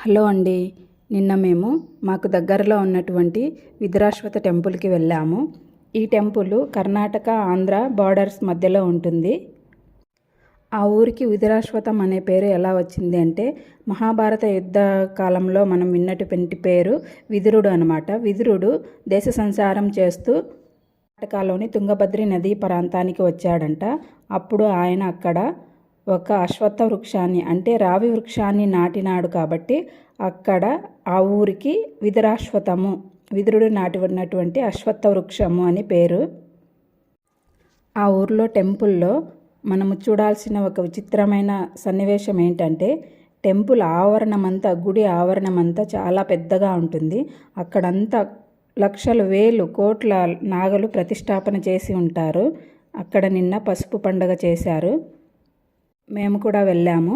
Hello అండి. నిన్న మేము మాకు దగ్గరలో ఉన్నటువంటి విధురాశ్వత టెంపుల్కి వెళ్ళాము. ఈ టెంపుల్ కర్ణాటక ఆంధ్ర బార్డర్స్ మధ్యలో ఉంటుంది. ఆ ఊరికి విధురాశ్వతం అనే పేరు ఎలా వచ్చింది అంటే మహాభారత యుద్ధ కాలంలో మనం విన్నటువంటి పేరు విదురుడు అనమాట విదురుడు దేశ సంచారం చేస్తూ కర్ణాటకలోని తుంగభద్రి నదీ ప్రాంతానికి వచ్చాడంట. అప్పుడు ఆయన అక్కడ ఒక అశ్వత్థ వృక్షాన్ని అంటే రావి వృక్షాన్ని నాటినాడు కాబట్టి అక్కడ ఆ ఊరికి విదురాశ్వతము విదురుడు నాటి ఉన్నటువంటి అశ్వత్థ వృక్షము అని పేరు. ఆ ఊర్లో టెంపుల్లో మనము చూడాల్సిన ఒక విచిత్రమైన సన్నివేశం ఏంటంటే టెంపుల్ ఆవరణమంతా గుడి ఆవరణమంతా చాలా పెద్దగా ఉంటుంది. అక్కడంతా లక్షలు వేలు కోట్ల నాగలు ప్రతిష్టాపన చేసి ఉంటారు. అక్కడ నిన్న పసుపు పండుగ చేశారు. మేము కూడా వెళ్ళాము.